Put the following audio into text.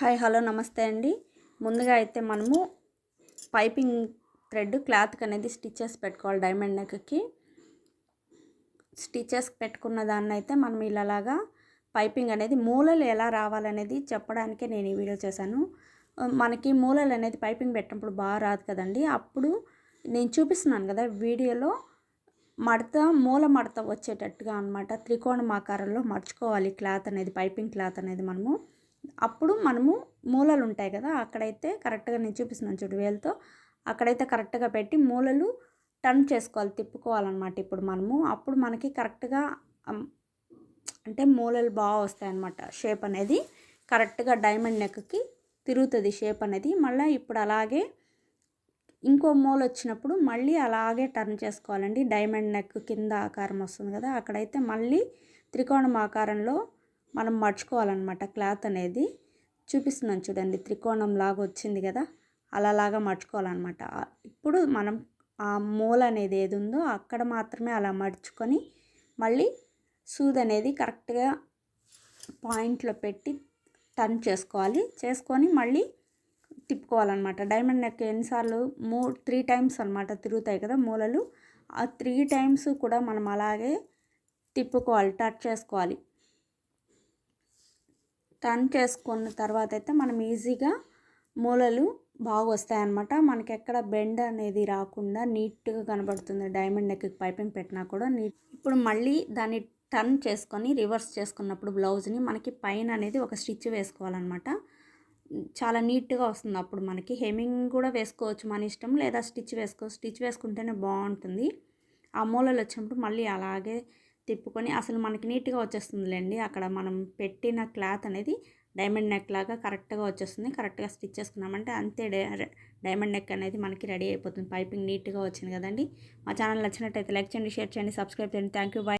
Hi hello నమస్తే అండి. ముందుగా అయితే మనము పైపింగ్ థ్రెడ్ క్లాత్కి అనేది స్టిచ్చెస్ పెట్టుకోవాలి డైమండ్ నెక్కి. స్టిచ్చెస్ పెట్టుకున్న దాన్ని అయితే మనం ఇలాగా పైపింగ్ అనేది మూలలు ఎలా రావాలనేది చెప్పడానికే నేను ఈ వీడియో చేశాను. మనకి మూలలు అనేది పైపింగ్ పెట్టినప్పుడు బాగా రాదు కదండి. అప్పుడు నేను చూపిస్తున్నాను కదా వీడియోలో మడత మూల మడత వచ్చేటట్టుగా అనమాట త్రికోణం ఆకారంలో మర్చుకోవాలి క్లాత్ అనేది పైపింగ్ క్లాత్ అనేది మనము. అప్పుడు మనము మూలలు ఉంటాయి కదా అక్కడైతే కరెక్ట్గా నేను చూపిస్తున్నాను చూడు వేలతో. అక్కడైతే కరెక్ట్గా పెట్టి మూలలు టర్న్ చేసుకోవాలి తిప్పుకోవాలన్నమాట ఇప్పుడు మనము. అప్పుడు మనకి కరెక్ట్గా అంటే మూలలు బాగా వస్తాయి అన్నమాట షేప్ అనేది. కరెక్ట్గా డైమండ్ నెక్కి తిరుగుతుంది షేప్ అనేది. మళ్ళీ ఇప్పుడు అలాగే ఇంకో మూల వచ్చినప్పుడు మళ్ళీ అలాగే టర్న్ చేసుకోవాలండి. డైమండ్ నెక్ కింద ఆకారం వస్తుంది కదా అక్కడైతే మళ్ళీ త్రికోణం ఆకారంలో మనం మర్చుకోవాలన్నమాట. క్లాత్ అనేది చూపిస్తున్నాను చూడండి త్రికోణం లాగా వచ్చింది కదా అలాగా మర్చుకోవాలన్నమాట. ఇప్పుడు మనం ఆ మూల అనేది ఏది ఉందో అక్కడ మాత్రమే అలా మడుచుకొని మళ్ళీ సూద్ అనేది కరెక్ట్గా పాయింట్లో పెట్టి టర్న్ చేసుకోవాలి. చేసుకొని మళ్ళీ తిప్పుకోవాలన్నమాట. డైమండ్ నెక్ ఎన్నిసార్లు మూ త్రీ టైమ్స్ అనమాట తిరుగుతాయి కదా మూలలు. ఆ త్రీ టైమ్స్ కూడా మనం అలాగే తిప్పుకోవాలి టచ్ చేసుకోవాలి. టర్న్ చేసుకున్న తర్వాత అయితే మనం ఈజీగా మూలలు బాగా వస్తాయన్నమాట మనకి ఎక్కడ బెండ్ అనేది రాకుండా నీట్గా కనబడుతుంది. డైమండ్ నెక్ పైపింగ్ పెట్టినా కూడా నీట్. ఇప్పుడు మళ్ళీ దాన్ని టర్న్ చేసుకొని రివర్స్ చేసుకున్నప్పుడు బ్లౌజ్ని మనకి పైన అనేది ఒక స్టిచ్ వేసుకోవాలన్నమాట. చాలా నీట్గా వస్తుంది అప్పుడు మనకి. హెమింగ్ కూడా వేసుకోవచ్చు మన ఇష్టం లేదా స్టిచ్ వేసుకో స్టిచ్ వేసుకుంటేనే బాగుంటుంది. ఆ మూలలు వచ్చినప్పుడు మళ్ళీ అలాగే తిప్పుకొని అసలు మనకి నీట్గా వచ్చేస్తుందిలేండి. అక్కడ మనం పెట్టిన క్లాత్ అనేది డైమండ్ నెక్ లాగా కరెక్ట్గా వచ్చేస్తుంది. కరెక్ట్గా స్టిచ్ చేసుకున్నామంటే అంతే డైమండ్ నెక్ అనేది మనకి రెడీ అయిపోతుంది. పైపింగ్ నీట్గా వచ్చింది కదండి. మా ఛానల్ నచ్చినట్టయితే లైక్ చేయండి షేర్ చేయండి సబ్స్క్రైబ్ చేయండి. Thank you bye